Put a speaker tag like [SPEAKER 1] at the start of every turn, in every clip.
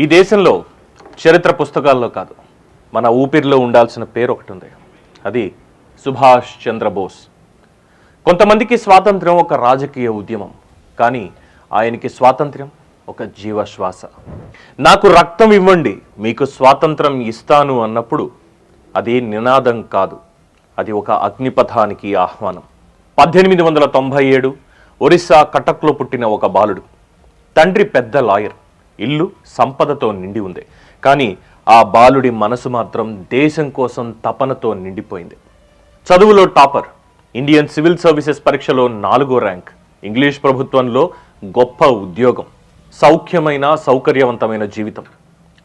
[SPEAKER 1] ఈ దేశంలో చరిత్ర పుస్తకాల్లో కాదు మన ఊపిరిలో ఉండాల్సిన పేరు ఒకటి ఉంది అది సుభాష్ చంద్రబోస్ కొంతమందికి స్వాతంత్ర్యం ఒక రాజకీయ ఉద్యమం కానీ ఆయనకి స్వాతంత్ర్యం ఒక జీవశ్వాస. నాకు రక్తం ఇవ్వండి మీకు స్వాతంత్రం ఇస్తాను అన్నప్పుడు అది నినాదం కాదు అది ఒక అగ్నిపథానికి ఆహ్వానం. పద్దెనిమిది వందల తొంభై ఏడు ఒరిస్సా కటక్లో పుట్టిన ఒక బాలుడు తండ్రి పెద్ద లాయర్. ఇల్లు సంపదతో నిండి ఉంది. కానీ ఆ బాలుడి మనసు మాత్రం దేశం కోసం తపనతో నిండిపోయింది. చదువులో టాపర్ ఇండియన్ సివిల్ సర్వీసెస్ పరీక్షలో నాలుగో ర్యాంక్ ఇంగ్లీష్ ప్రభుత్వంలో గొప్ప ఉద్యోగం సౌఖ్యమైన సౌకర్యవంతమైన జీవితం.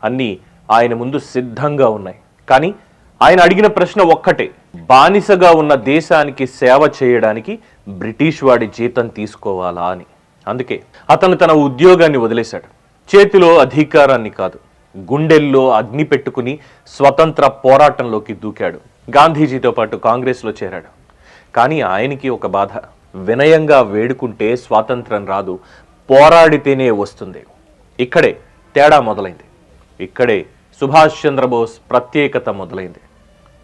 [SPEAKER 1] అన్నీ ఆయన ముందు సిద్ధంగా ఉన్నాయి. కానీ ఆయన అడిగిన ప్రశ్న ఒక్కటే బానిసగా ఉన్న దేశానికి సేవ చేయడానికి బ్రిటిష్ వాడి జీతం తీసుకోవాలా అని. అందుకే అతను తన ఉద్యోగాన్ని వదిలేశాడు. చేతిలో అధికారాన్ని కాదు గుండెల్లో అగ్ని పెట్టుకుని స్వతంత్ర పోరాటంలోకి దూకాడు. గాంధీజీతో పాటు కాంగ్రెస్లో చేరాడు. కానీ ఆయనకి ఒక బాధ వినయంగా వేడుకుంటే స్వాతంత్రం రాదు పోరాడితేనే వస్తుంది. ఇక్కడే తేడా మొదలైంది. ఇక్కడే సుభాష్ చంద్రబోస్ ప్రత్యేకత మొదలైంది.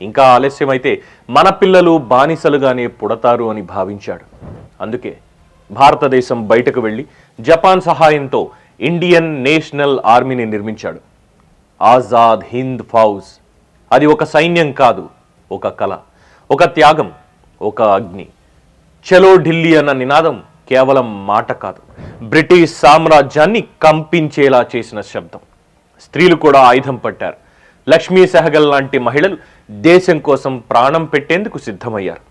[SPEAKER 1] ఇంకా ఆలస్యమైతే మన పిల్లలు బానిసలుగానే పుడతారు అని భావించాడు. అందుకే భారతదేశం బయటకు వెళ్ళి జపాన్ సహాయంతో ఇండియన్ నేషనల్ ఆర్మీని నిర్మించాడు. ఆజాద్ హింద్ ఫౌజ్. అది ఒక సైన్యం కాదు ఒక కళ ఒక త్యాగం ఒక అగ్ని. చలో ఢిల్లీ అన్న నినాదం కేవలం మాట కాదు బ్రిటిష్ సామ్రాజ్యాన్ని కంపించేలా చేసిన శబ్దం. స్త్రీలు కూడా ఆయుధం పట్టారు. లక్ష్మీ సెహగల్ లాంటి మహిళలు దేశం కోసం ప్రాణం పెట్టేందుకు సిద్ధమయ్యారు.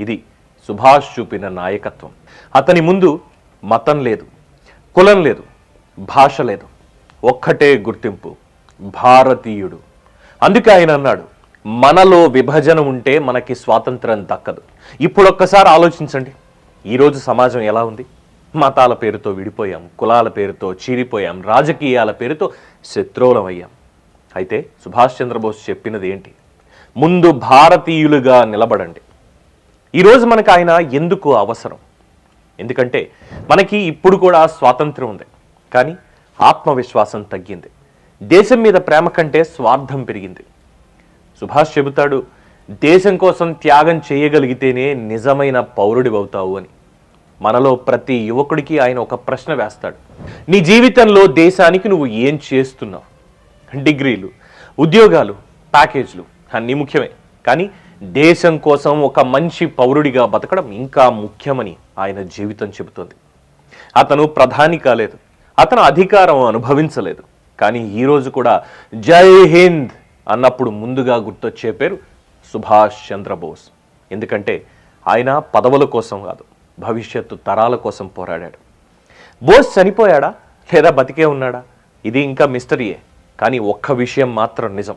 [SPEAKER 1] ఇది సుభాష్ చూపిన నాయకత్వం. అతని ముందు మతం లేదు కులం లేదు భాష లేదు. ఒక్కటే గుర్తింపు భారతీయుడు. అందుకే ఆయన అన్నాడు మనలో విభజన ఉంటే మనకి స్వాతంత్రం దక్కదు. ఇప్పుడు ఒక్కసారి ఆలోచించండి ఈరోజు సమాజం ఎలా ఉంది? మతాల పేరుతో విడిపోయాం కులాల పేరుతో చీరిపోయాం రాజకీయాల పేరుతో శత్రువులం అయ్యాం. అయితే సుభాష్ చంద్రబోస్ చెప్పినది ఏంటి? ముందు భారతీయులుగా నిలబడండి. ఈరోజు మనకు ఆయన ఎందుకు అవసరం? ఎందుకంటే మనకి ఇప్పుడు కూడా స్వాతంత్రం ఉంది. కానీ ఆత్మవిశ్వాసం తగ్గింది. దేశం మీద ప్రేమ కంటే స్వార్థం పెరిగింది. సుభాష్ చెబుతాడు దేశం కోసం త్యాగం చేయగలిగితేనే నిజమైన పౌరుడివవుతావు అని. మనలో ప్రతి యువకుడికి ఆయన ఒక ప్రశ్న వేస్తాడు. నీ జీవితంలో దేశానికి నువ్వు ఏం చేస్తున్నావు? డిగ్రీలు ఉద్యోగాలు ప్యాకేజ్లు అన్నీ ముఖ్యమే. కానీ దేశం కోసం ఒక మంచి పౌరుడిగా బతకడం ఇంకా ముఖ్యమని ఆయన జీవితం చెబుతోంది. అతను ప్రధాని కాలేదు. అతను అధికారం అనుభవించలేదు. కానీ ఈరోజు కూడా జై హింద్ అన్నప్పుడు ముందుగా గుర్తొచ్చే పేరు సుభాష్ చంద్రబోస్. ఎందుకంటే ఆయన పదవుల కోసం కాదు భవిష్యత్తు తరాల కోసం పోరాడాడు. బోస్ చనిపోయాడా? లేదా బతికే ఉన్నాడా? ఇది ఇంకా మిస్టరీయే కానీ ఒక్క విషయం మాత్రం నిజం.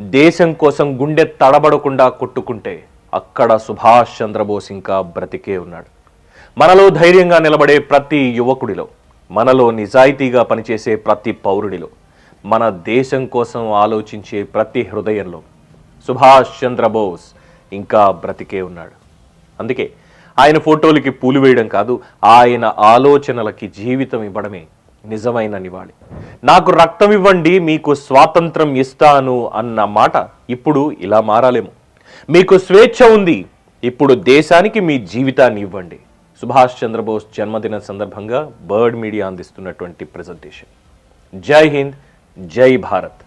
[SPEAKER 1] దేశం కోసం గుండె తడబడకుండా కొట్టుకుంటే అక్కడ సుభాష్ చంద్రబోస్ ఇంకా బ్రతికే ఉన్నాడు. మనలో ధైర్యంగా నిలబడే ప్రతి యువకుడిలో మనలో నిజాయితీగా పనిచేసే ప్రతి పౌరుడిలో మన దేశం కోసం ఆలోచించే ప్రతి హృదయంలో సుభాష్ చంద్రబోస్ ఇంకా బ్రతికే ఉన్నాడు. అందుకే ఆయన ఫోటోలకి పూలు వేయడం కాదు ఆయన ఆలోచనలకి జీవితం ఇవ్వడమే నిజమైన నివాళి. నాకు రక్తం ఇవ్వండి మీకు స్వాతంత్రం ఇస్తాను అన్న మాట ఇప్పుడు ఇలా మారాలేమో. మీకు స్వేచ్ఛ ఉంది ఇప్పుడు దేశానికి మీ జీవితాన్ని ఇవ్వండి. సుభాష్ చంద్రబోస్ జన్మదిన సందర్భంగా బర్డ్ మీడియా అందిస్తున్నటువంటి ప్రజెంటేషన్ జై హింద్ జై భారత్.